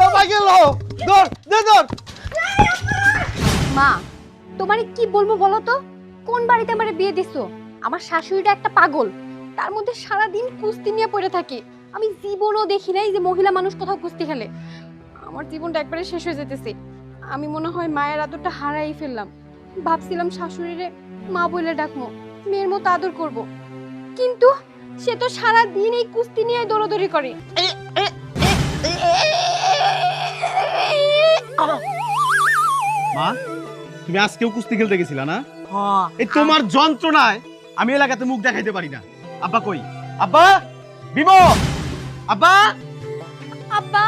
বাবা গেল? ধর দে ধর। মা তোমারে কি বলব বলো তো? কোন বাড়িতে আমারে বিয়ে দিছো? আমার শাশুড়িটা একটা পাগল। তার মধ্যে সারা দিন কুস্তি নিয়ে পড়ে থাকে। আমি জীবনও দেখি নাই যে মহিলা মানুষ কোথাও কুস্তি খেলে। আমার জীবনটা একবারে শেষ হয়ে যেতেছে। আমি মনে হয় মায়ের আদরটা হারাই ফেললাম। ভাবছিলাম শাশুড়িরে মা বলে ডাকবো মেয়ের মতো আদর করব। কিন্তু সে তো সারা দিন এই কুস্তি নিয়ে দৌড়াদৌড়ি করে। মা তুমি আজকেও কুস্তি খেলতে গেছিলা না? হ্যাঁ এই তোমার যন্ত্রণায় আমি এলাকাতে মুখ দেখাইতে পারি না। আব্বা কই? আব্বা? বিমো আব্বা? আব্বা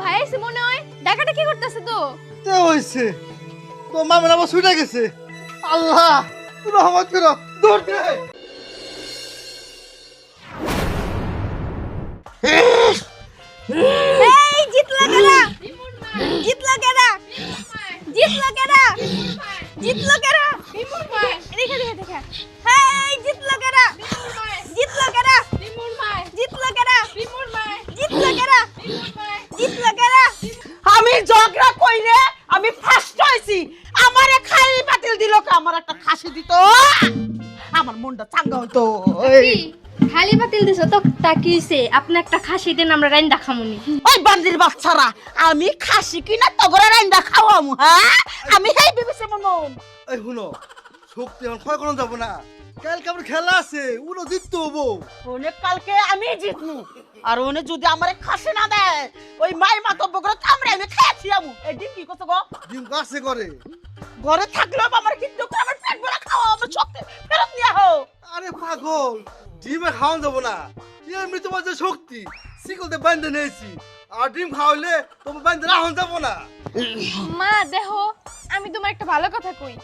ভাই এসে মনে হয়। ডাকাটা কি করতেছে তো? তে হইছে? তো মামের আবার ছুটে গেছে? আল্লাহ রহমত করো দৌড় দে। এই জিতলা কেডা দেখে দেখে দেখে। এই জিতলা কেডা জিতলা কেডা জিতলা কেডা জিতলা কেডা জিতলা কেডা আমি ঝগড়া আমি ফার্স্ট হইছি। আমারে খাই বাতিল দিল কে? আমার একটা খাসি দিত। আমার মনটা চাঙ্গা হইতো। খালি বাতিল দিছো তো? তাকিয়েছে আপনি একটা খাসি দেন আমরা রাইন দেখামুনি ওই বান্দির বাচ্চারা আমি খাসি কিনা তগরে রাইন্দা খাওয়ামু হ্যাঁ? আমি হেই মনন এই শুনো শক্তি এখন ক্ষয় যাব না। কালকে আমার খেলা আছে উনো জিততে হব। ওনে কালকে আমি জিতনু আর ওনে যদি আমারে খাসি না দেয় ওই মাই মাতব্য করে কামড়ে আমি। এই দিন কি করছ গো? ডিম কাছে করে ঘরে। থাকলেও আমার কিন্তু আমার পেট ভরা খাওয়া আমার শক্তি ফেরত নিয়ে হো আরে পাগল ডিমে খাওয়ানো যাব না। এমনি তোমার যে শক্তি। শিকলতে বান্ধে নিয়েছি আর ডিম খাওয়াইলে তোমার বান্ধে রাখুন যাব না। মা দেখো আমি তোমার একটা ভালো কথা কই।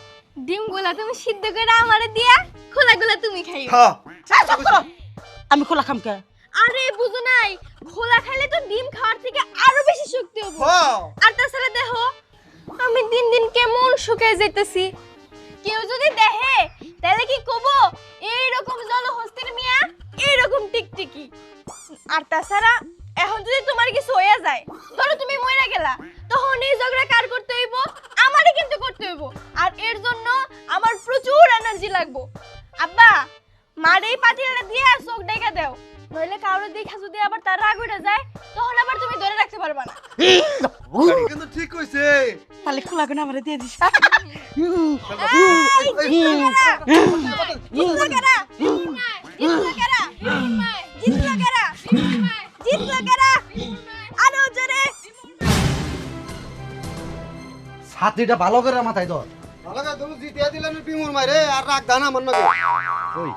ডিমগুলা তুমি সিদ্ধ করে আমারে দিয়া খোলাগুলা তুমি হ্যাঁ করো। আমি খোলা খাম কে? আরে বুঝো নাই খোলা খাইলে তো ডিম খাওয়ার থেকে আরও বেশি শক্তি হবে। হ্যাঁ আর তাছাড়া দেখো আমি দিন দিন কেমন শুকিয়ে যাইতেছি। কেউ যদি দেখে তাহলে কি কব? এইরকম জলহস্তির মিয়া এইরকম টিকটিকি। আর তাছাড়া এখন যদি তোমার কিছু হয়ে যায় ধরো তুমি মরে গেলা তখন এই ঝগড়া কার করতে হইব আমারই কিন্তু করতে হইব আর এর জন্য আমার প্রচুর এনার্জি লাগবো আব্বা মার এই পাতিলটা দিয়ে চোখ ডেকে দাও নইলে কারও দেখা যদি আবার তার রাগ উঠে যায় তখন আবার তুমি ধরে রাখতে পারবা না কিন্তু ঠিক কইছে তাহলে খোলা করে আমারে দিয়ে দিস ছাত্রীটা ভালো করে মাথায় ধর। ভালো করে তুমি জিতিয়া পিমুর মারে আর রাগ দানা মন ওই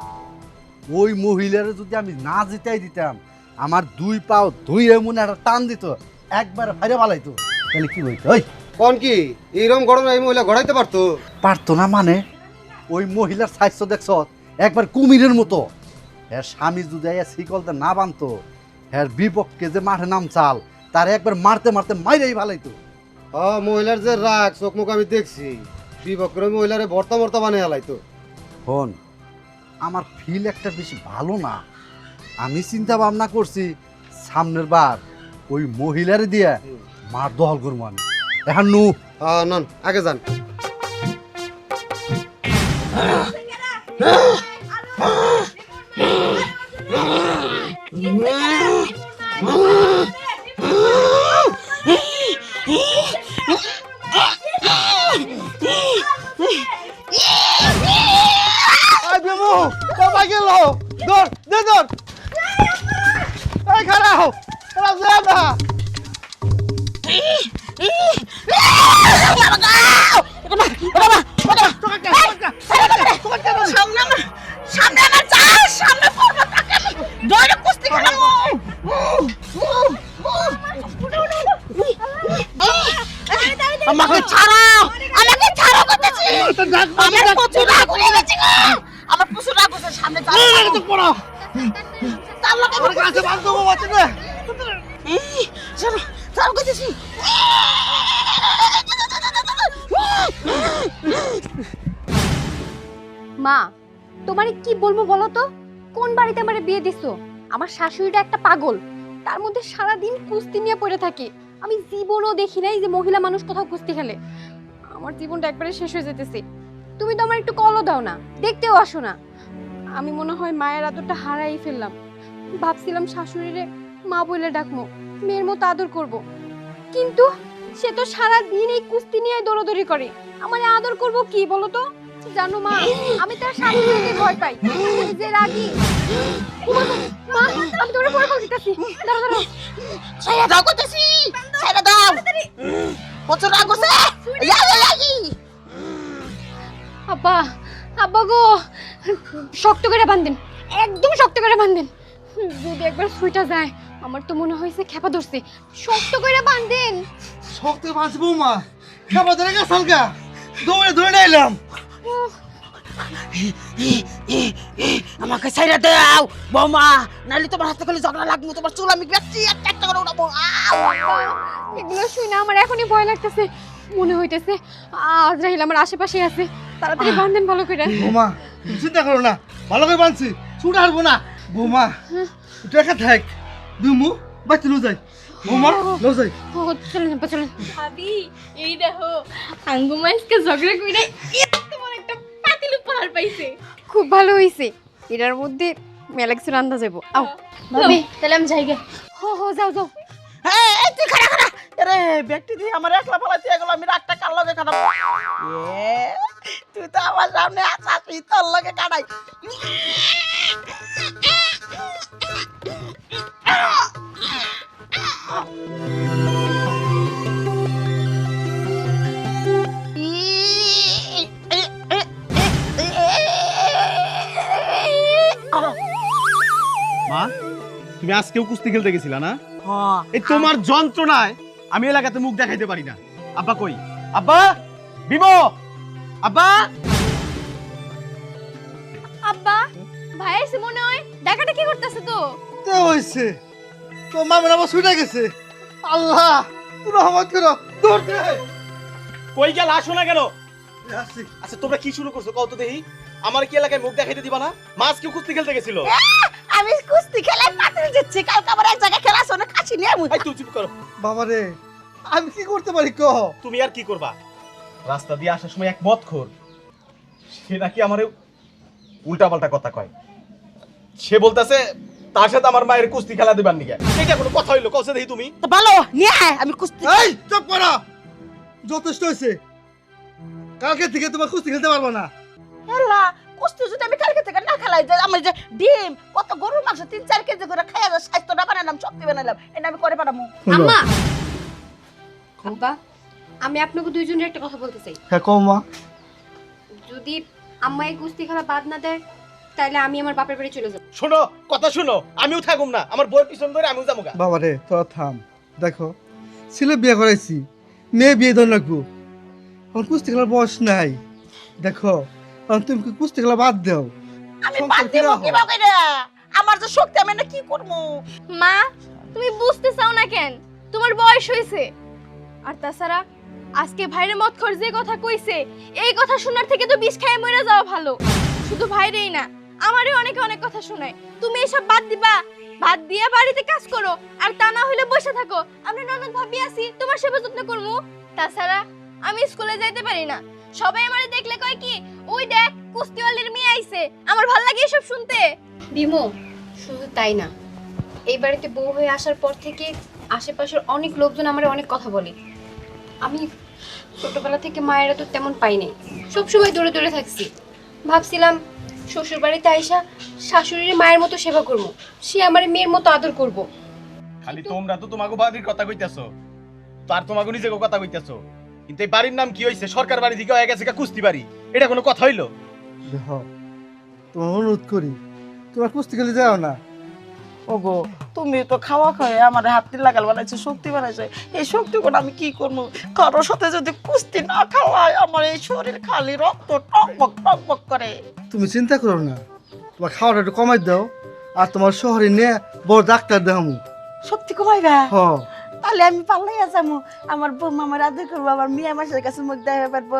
ওই মহিলার যদি আমি না জিতাই দিতাম আমার দুই পাও দুই এমন একটা টান দিত একবার ফাইরে পালাইতো তাহলে কি হইতো? ওই কোন কি? এইরকম ঘটনা এই মহিলা ঘটাইতে পারতো? পারতো না মানে? ওই মহিলার স্বাস্থ্য দেখছ একবার কুমিরের মতো। হ্যাঁ স্বামী যদি শিকলতে না বানতো হ্যাঁ বিপক্ষে যে মাঠে নাম চাল তার একবার মারতে মারতে মাইরেই ভালাইতো হ্যাঁ মহিলার যে রাগ চোখ মুখ আমি দেখছি। বিবক্র মহিলারে ভর্তা ভর্তা বানিয়ে হালাইতো হন আমার ফিল একটা বেশি ভালো না। আমি চিন্তা ভাবনা করছি সামনের বার ওই মহিলারে দিয়ে মার দহল করব আমি। এখন নু। নন আগে যান। বাবা গেল ধর দে ধর। এই খারাও খারাও যায় না সামনে আমার যা সামনে পড়ব তাকে দৌড়ে কুস্তি খেলাম আমাকে ছাড়াও আমাকে ছাড়াও করতেছি আমার প্রচুর রাগ উঠে গেছে গো আমার প্রচুর রাগ উঠেছে সামনে মা তোমারে কি বলব বলো তো? কোন বাড়িতে আমারে বিয়ে দিছো? আমার শাশুড়িটা একটা পাগল। তার মধ্যে সারা দিন কুস্তি নিয়ে পড়ে থাকে। আমি জীবনও দেখি নাই যে মহিলা মানুষ কোথাও কুস্তি খেলে। আমার জীবনটা একবারে শেষ হয়ে যেতেছে। তুমি তো আমার একটু কলও দাও না। দেখতেও আসো না। আমি মনে হয় মায়ের আদরটা হারাই ফেললাম। ভাবছিলাম শাশুড়িরে মা বলে ডাকমো মেয়ের মতো আদর করব। কিন্তু সে তো সারা দিন এই কুস্তি নিয়ে দৌড়দৌড়ি করে। আমার আদর করব কি বলো তো জানো মা, আমি তার শাশুড়িকে ভয় পাই। যে রাগি। মা আমি তোমার পরে ফোন দিতেছি দাঁড়াও দাঁড়াও। ছাইরা দাও কইতেছি করে বাঁধেন একদম শক্ত করে বাঁধেন। যদি একবার সুইটা যায় আমার তো মনে হয়েছে খেপা ধরছে। শক্ত করে বাঁধেন। শক্ত মাছ বৌমা খাবার ধরে গেছে হালকা। দৌড়ে ধরে নিলাম আমাকে ছাইরা দাও বৌমা। নালি তোমার হাতে করে ঝগড়া লাগবো তোমার চুল আমি ব্যক্তি একটা একটা করে উড়াবো। আউ! এগুলো শুনে আমার এখনই ভয় লাগতেছে। মনে হইতেছে আজরাইল আমার আশেপাশে আছে। তাড়াতাড়ি বাঁধেন ভালো করে। বৌমা চিন্তা করো না ভালো করে বানছি। ছুটে হারবো না। বৌমা একটু একা থাক। দুই দুমু বাচ্চা লো যাই। বৌমা লো যাই। চলেন চলেন ভাবি এই দেখো আঙ্গু মাইসকে ঝগড়া করে এত বড় একটা পাতিল উপহার পাইছে। খুব ভালো হইছে। এটার মধ্যে মেলাক্সের আন্দাজ যাব আও। ভাবি। তাহলে আমি যাই গে। হো হো যাও যাও। এই, এই তুই খাড়া খাড়া। আরে ব্যক্তি দিয়ে আমার একলা পালা দিয়ে গেল আমি রাগটা কার লগে কাটাবো? তুই তো আমার সামনে আসাসি তোর লগে কাটাই। মা তুমি আজকেও কুস্তি খেলতে গেছিলা না? এই তোমার যন্ত্রণায় আমি এলাকাতে মুখ দেখাইতে পারি না। আব্বা কই? আব্বা? বিমো? আব্বা? আব্বা ভাই এসে মনে হয়। দেখাটা কি করতেছে তো? তে হইছে? তো মামের আমার ছুটে গেছে। আল্লাহ তুই রহমত করো। দৌড় দে। কই গেল? আসো না কেন? আসছি। আচ্ছা তোমরা কি শুরু করছ? কত দেখি। আমার কি এলাকায় মুখ দেখাইতে দিবা না? মাছ আজকেও কুস্তি খেলতে গেছিল? আমি কুস্তি খেলে পাতিল দিচ্ছি কালকে আবার এক জায়গায় খেলা শোনে কাছি নিয়ে আমি এই তুই চুপ করো। বাবা রে আমি কি করতে পারি ক তুমি আর কি করবা? রাস্তা দিয়ে আসার সময় এক মত খোর সে নাকি আমারে উল্টা পাল্টা কথা কয়। সে বলতেছে তার সাথে আমার মায়ের কুস্তি খেলা দিবার নিকে এটা কোনো কথা হইল কসে দেখি তুমি। তো ভালো নিয়ে আয়, আমি কুস্তি এই চুপ করো। যথেষ্ট হয়েছে। কালকে থেকে তোমার কুস্তি খেলতে পারব না। আল্লাহ কুস্তি যদি আমি কালকে থেকে না খেলাই যে আমার যে ডিম কত গরুর মাংস তিন চার কেজি করে খাইয়া যায় স্বাস্থ্যটা বানালাম শক্তি বানালাম এটা আমি করে পারামু আম্মা! আব্বা আমি আপনাকে দুইজনের একটা কথা বলতে চাই। হ্যাঁ কম মা। যদি আম্মা এই কুস্তি খেলা বাদ না দেয় তাহলে আমি আমার বাপের বাড়ি চলে যাব। শোনো কথা শোনো আমিও থাকুম না আমার বইয়ের পিছন ধরে আমিও যাব বাবা রে তোরা থাম। দেখো ছেলে বিয়ে করাইছি মেয়ে বিয়ে ধরে রাখব। আমার কুস্তি খেলার বয়স নাই। দেখো তুমি কি কুস্তি খেলা বাদ দাও? আমি বাদ দিব আমার যে শক্তি আমি না কি করব? মা তুমি বুঝতে চাও না কেন? তোমার বয়স হয়েছে। আর তাছাড়া আজকে ভাইরে মত খর যে কথা কইছে এই কথা শোনার থেকে তো বিষ খায় মরে যাওয়া ভালো। শুধু ভাইরেই না আমারও অনেকে অনেক কথা শোনায়। তুমি এসব বাদ দিবা? বাদ দিয়ে বাড়িতে কাজ করো আর তা না হইলে বসে থাকো। আমরা ননদ ভাবি আছি তোমার সেবা যত্ন করব। তাছাড়া আমি স্কুলে যাইতে পারি না। সবাই আমারে দেখলে কয় কি ওই দেখ কুস্তিওয়ালির মেয়ে আইছে। আমার ভালো লাগে এসব শুনতে। ডিমো শুধু তাই না এই বাড়িতে বউ হয়ে আসার পর থেকে আশেপাশের অনেক লোকজন আমার অনেক কথা বলে। আমি ছোটবেলা থেকে মায়েরা তো তেমন পাইনি সবসময় দূরে দূরে থাকছি। ভাবছিলাম শ্বশুর বাড়িতে আইসা শাশুড়ির মায়ের মতো সেবা করব সে আমার মেয়ের মতো আদর করব। খালি তোমরা তো তোমাকে বাড়ির কথা কইতেছো তার তোমাকে নিজেকে কথা কইতেছো। কিন্তু এই বাড়ির নাম কি হইছে? সরকার বাড়ি থেকে হয়ে গেছে কুস্তি বাড়ি। এটা কোনো কথা হইল? দেখো তোমার অনুরোধ করি। তোমার কুস্তি খেলে যাও না। ওগো তুমি তো খাওয়া খাওয়া আমার হাতি লাগাল বানাইছো শক্তি বানাইছো। এই শক্তি করে আমি কি করব? কারোর সাথে যদি কুস্তি না খাওয়াই আমার এই শরীর খালি রক্ত টকবক টকবক করে। তুমি চিন্তা করো না। তোমার খাওয়াটা একটু কমাই দাও। আর তোমার শহরে নিয়ে বড় ডাক্তার দেখামু। শক্তি কমাইবা? হ। তাহলে আমি পাল্লাই আসাম আমার বৌমা আমার আদর করব আমার মেয়ে আমার কাছে মুখ দেখা পারব।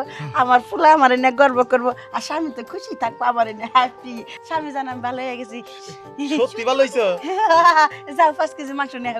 আমার ফুলা আমার এনে গর্ব করব। আর স্বামী তো খুশি থাকব আমার এনে হ্যাপি স্বামী জান আমি ভালো হয়ে গেছি। সত্যি ভালো হইছো? যাও পাঁচ কেজি মাংস নিয়ে